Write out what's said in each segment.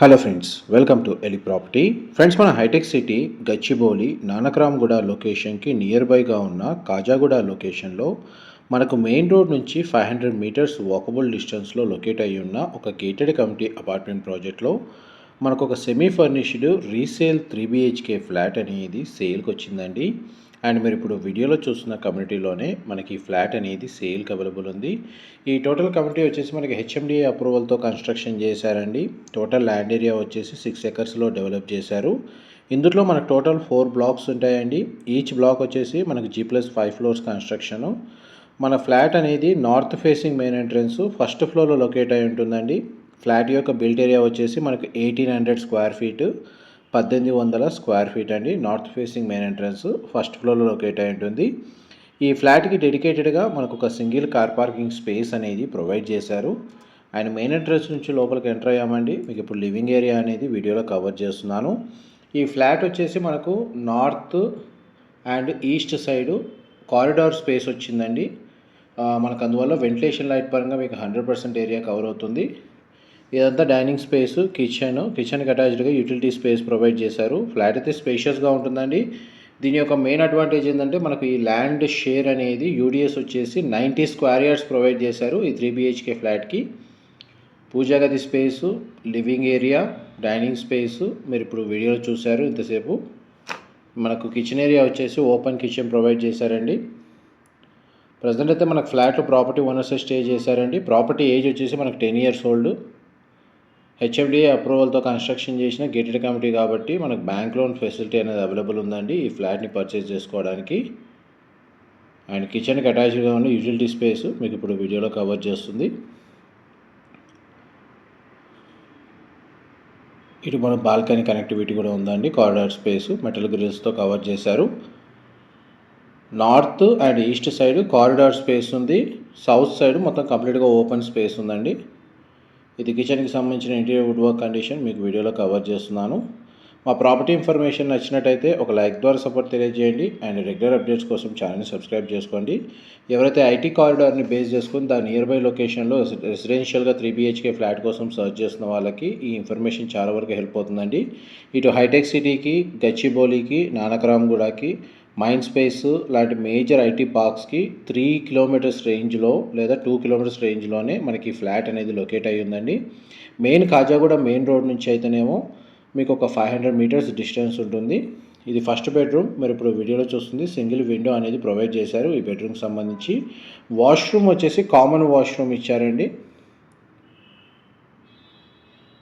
Hello friends welcome to Eli property friends మన hitech city Gachibowli Nanakramguda లొకేషన్కి near బైగా ఉన్న కాజాగూడ లొకేషన్లో మనకు మెయిన్ రోడ్ నుంచి ఫైవ్ హండ్రెడ్ మీటర్స్ వాకబుల్ డిస్టెన్స్లో లొకేట్ అయి ఉన్న ఒక గేటెడ్ కమిటీ అపార్ట్మెంట్ ప్రాజెక్ట్లో మనకు ఒక semi furnished resale three BHK flat అనేది సేల్కి వచ్చిందండి అండ్ మీరు ఇప్పుడు వీడియోలో చూస్తున్న కమ్యూనిటీలోనే మనకి ఈ ఫ్లాట్ అనేది సేల్కి అవైలబుల్ ఉంది. ఈ టోటల్ కమ్యూనిటీ వచ్చేసి మనకి హెచ్ఎండిఏ అప్రూవల్తో కన్స్ట్రక్షన్ చేశారండి. టోటల్ ల్యాండ్ ఏరియా వచ్చేసి సిక్స్ ఎకర్స్లో డెవలప్ చేశారు. ఇందులో మనకు టోటల్ ఫోర్ బ్లాక్స్ ఉంటాయండి. ఈచ్ బ్లాక్ వచ్చేసి మనకు G plus five floors construction. మన ఫ్లాట్ అనేది north facing main entrance first ఫ్లోర్లో లొకేట్ అయి ఉంటుందండి. ఫ్లాట్ యొక్క బిల్ట్ ఏరియా వచ్చేసి మనకు ఎయిటీన్ హండ్రెడ్ స్క్వేర్ ఫీటు. పద్దెనిమిది వందల స్క్వేర్ ఫీట్ అండి. North facing main entrance first ఫ్లోర్లో లొకేట్ అయి ఉంటుంది. ఈ ఫ్లాట్కి డెడికేటెడ్గా మనకు ఒక సింగిల్ కార్ పార్కింగ్ స్పేస్ అనేది ప్రొవైడ్ చేశారు. ఆయన మెయిన్ ఎంట్రన్స్ నుంచి లోపలికి ఎంటర్ అయ్యామండి. మీకు ఇప్పుడు లివింగ్ ఏరియా అనేది వీడియోలో కవర్ చేస్తున్నాను. ఈ ఫ్లాట్ వచ్చేసి మనకు north and east side corridor space వచ్చిందండి. మనకు అందువల్ల వెంటిలేషన్ లైట్ పరంగా మీకు హండ్రెడ్ పర్సెంట్ ఏరియా కవర్ అవుతుంది. ఇదంతా డైనింగ్ స్పేస్ కిచెన్. కిచెన్కి అటాచ్డ్గా యూటిలిటీ స్పేస్ ప్రొవైడ్ చేశారు. ఫ్లాట్ అయితే స్పేషియస్గా ఉంటుందండి. దీని యొక్క మెయిన్ అడ్వాంటేజ్ ఏంటంటే మనకు ఈ ల్యాండ్ షేర్ అనేది యూడిఎస్ వచ్చేసి నైంటీ స్క్వేర్ యార్డ్స్ ప్రొవైడ్ చేశారు ఈ త్రీ బిహెచ్కే ఫ్లాట్కి. పూజా గది space living area dining space. మీరు ఇప్పుడు వీడియోలో చూశారు ఇంతసేపు. మనకు కిచెన్ ఏరియా వచ్చేసి ఓపెన్ కిచెన్ ప్రొవైడ్ చేశారండి. ప్రజెంట్ అయితే మనకు ఫ్లాట్ ప్రాపర్టీ ఓనర్స్ స్టే చేశారండి. ప్రాపర్టీ ఏజ్ వచ్చేసి మనకు టెన్ ఇయర్స్ ఓల్డ్. హెచ్ఎఫ్డిఏ అప్రూవల్తో కన్స్ట్రక్షన్ చేసిన గేటెడ్ కమిటీ కాబట్టి మనకు బ్యాంక్ లోన్ ఫెసిలిటీ అనేది అవైలబుల్ ఉందండి. ఈ ఫ్లాట్ని పర్చేజ్ చేసుకోవడానికి. అండ్ కిచెన్కి అటాచ్డ్గా ఉన్న యూటిలిటీ స్పేస్ మీకు ఇప్పుడు వీడియోలో కవర్ చేస్తుంది. ఇటు మన బాల్కనీ కనెక్టివిటీ కూడా ఉందండి. కారిడార్ స్పేస్ మెటల్ గ్రిల్స్తో కవర్ చేశారు. North and east side corridor space ఉంది. సౌత్ సైడ్ మొత్తం కంప్లీట్గా ఓపెన్ స్పేస్ ఉందండి. ఇది కిచెన్కి సంబంధించిన ఇంటీరియర్ వుడ్ వర్క్ కండిషన్ మీకు వీడియోలో కవర్ చేస్తున్నాను. మా ప్రాపర్టీ ఇన్ఫర్మేషన్ నచ్చినట్టయితే ఒక లైక్ ద్వారా సపోర్ట్ తెలియజేయండి. అండ్ రెగ్యులర్ అప్డేట్స్ కోసం ఛానల్ని సబ్స్క్రైబ్ చేసుకోండి. ఎవరైతే ఐటీ కారిడార్ని బేస్ చేసుకుని దాని నియర్ బై లొకేషన్లో రెసిడెన్షియల్గా త్రీ బీహెచ్కే ఫ్లాట్ కోసం సర్చ్ చేస్తున్న వాళ్ళకి ఈ ఇన్ఫర్మేషన్ చాలా వరకు హెల్ప్ అవుతుందండి. ఇటు హైటెక్ సిటీకి గచ్చిబౌలికి నానకరామ్గూడకి మైండ్ స్పేస్ లాంటి మేజర్ ఐటీ పార్క్స్కి త్రీ కిలోమీటర్స్ రేంజ్లో లేదా టూ కిలోమీటర్స్ రేంజ్లోనే మనకి ఫ్లాట్ అనేది లొకేట్ అయ్యి ఉందండి. మెయిన్ కాజాగూడ మెయిన్ రోడ్ నుంచి అయితేనేమో మీకు ఒక ఫైవ్ హండ్రెడ్ మీటర్స్ డిస్టెన్స్ ఉంటుంది. ఇది ఫస్ట్ బెడ్రూమ్ మీరు ఇప్పుడు వీడియోలో చూస్తుంది. సింగిల్ విండో అనేది ప్రొవైడ్ చేశారు ఈ బెడ్రూమ్కి సంబంధించి. వాష్రూమ్ వచ్చేసి కామన్ వాష్రూమ్ ఇచ్చారండి.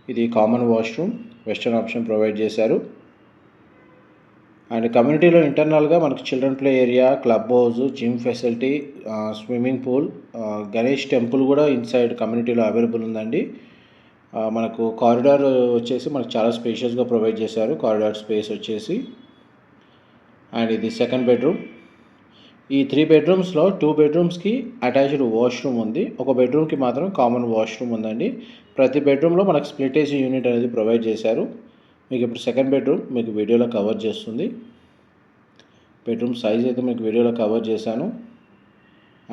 ఇది common washroom western option provide చేశారు. అండ్ కమ్యూనిటీలో ఇంటర్నల్గా మనకు children play area club house gym facility swimming pool Ganesh temple కూడా ఇన్సైడ్ కమ్యూనిటీలో అవైలబుల్ ఉందండి. మనకు కారిడార్ వచ్చేసి మనకు చాలా స్పేషియస్గా ప్రొవైడ్ చేశారు. కారిడార్ స్పేస్ వచ్చేసి అండ్ ఇది సెకండ్ బెడ్రూమ్. ఈ త్రీ బెడ్రూమ్స్లో టూ బెడ్రూమ్స్కి అటాచ్డ్ వాష్రూమ్ ఉంది. ఒక బెడ్రూమ్కి మాత్రం కామన్ వాష్రూమ్ ఉందండి. ప్రతి బెడ్రూమ్లో మనకు స్ప్లిటేజ్ యూనిట్ అనేది ప్రొవైడ్ చేశారు. మీకు ఇప్పుడు సెకండ్ బెడ్రూమ్ మీకు వీడియోలో కవర్ చేస్తుంది. బెడ్రూమ్ సైజ్ అయితే మీకు వీడియోలో కవర్ చేశాను.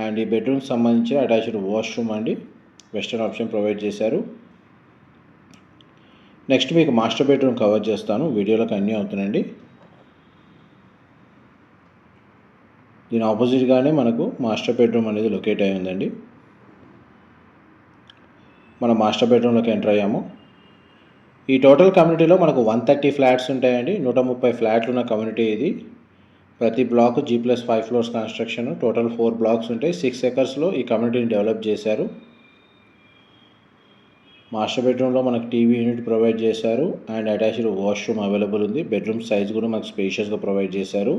అండ్ ఈ బెడ్రూమ్కి సంబంధించిన అటాచ్డ్ వాష్రూమ్ అండి. వెస్టర్న్ ఆప్షన్ ప్రొవైడ్ చేశారు. నెక్స్ట్ మీకు మాస్టర్ బెడ్రూమ్ కవర్ చేస్తాను. వీడియోలోకి అన్నీ అవుతున్నాయండి. దీని ఆపోజిట్గానే మనకు మాస్టర్ బెడ్రూమ్ అనేది లొకేట్ అయి ఉందండి. మనం మాస్టర్ బెడ్రూమ్లోకి ఎంటర్ అయ్యాము. ఈ టోటల్ కమ్యూనిటీలో మనకు వన్ థర్టీ ఫ్లాట్స్ ఉంటాయండి. నూట ముప్పై ఫ్లాట్లు ఉన్న కమ్యూనిటీ ఇది. ప్రతి block G plus five floors construction total four blocks ఉంటాయి. సిక్స్ ఎకర్స్లో ఈ కమ్యూనిటీని డెవలప్ చేశారు. మాస్టర్ బెడ్రూమ్లో మనకు టీవీ యూనిట్ ప్రొవైడ్ చేశారు. అండ్ అటాచ్డ్ వాష్రూమ్ అవైలబుల్ ఉంది. బెడ్రూమ్ సైజ్ కూడా మనకు స్పేషియస్గా ప్రొవైడ్ చేశారు.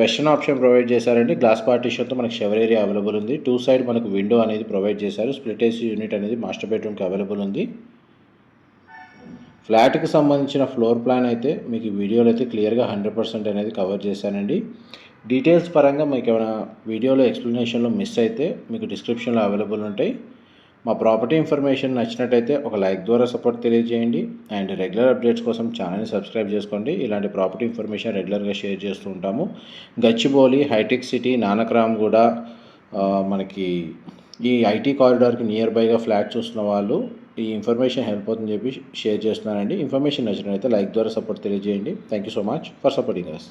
వెస్టర్న్ ఆప్షన్ ప్రొవైడ్ చేశారండి. గ్లాస్ పార్టీషన్తో మనకు షవర్ ఏరియా అవైలబుల్ ఉంది. టూ సైడ్ మనకు విండో అనేది ప్రొవైడ్ చేశారు. స్ప్లిట్ ఏసీ యూనిట్ అనేది మాస్టర్ బెడ్రూమ్కి అవైలబుల్ ఉంది. ఫ్లాట్కి సంబంధించిన ఫ్లోర్ ప్లాన్ అయితే మీకు ఈ వీడియోలో అయితే క్లియర్గా హండ్రెడ్ పర్సెంట్ అనేది కవర్ చేశానండి. డీటెయిల్స్ పరంగా మీకు ఏమైనా వీడియోలో ఎక్స్ప్లెనేషన్లో మిస్ అయితే మీకు డిస్క్రిప్షన్లో అవైలబుల్ ఉంటాయి. మా ప్రాపర్టీ ఇన్ఫర్మేషన్ నచ్చినట్టయితే ఒక లైక్ ద్వారా సపోర్ట్ తెలియజేయండి. అండ్ రెగ్యులర్ అప్డేట్స్ కోసం ఛానల్ని సబ్స్క్రైబ్ చేసుకోండి. ఇలాంటి ప్రాపర్టీ ఇన్ఫర్మేషన్ రెగ్యులర్గా షేర్ చేస్తూ ఉంటాము. గచ్చిబౌలి హైటెక్ సిటీ నానక్రామ్ కూడా మనకి ఈ ఐటీ కారిడార్కి నియర్ బైగా ఫ్లాట్ చూస్తున్న వాళ్ళు ఈ ఇన్ఫర్మేషన్ హెల్ప్ అవుతుందని చెప్పి షేర్ చేస్తున్నానండి. ఇన్ఫర్మేషన్ నచ్చినట్లయితే లైక్ ద్వారా సపోర్ట్ తెలియజేయండి. Thank you so much for supporting us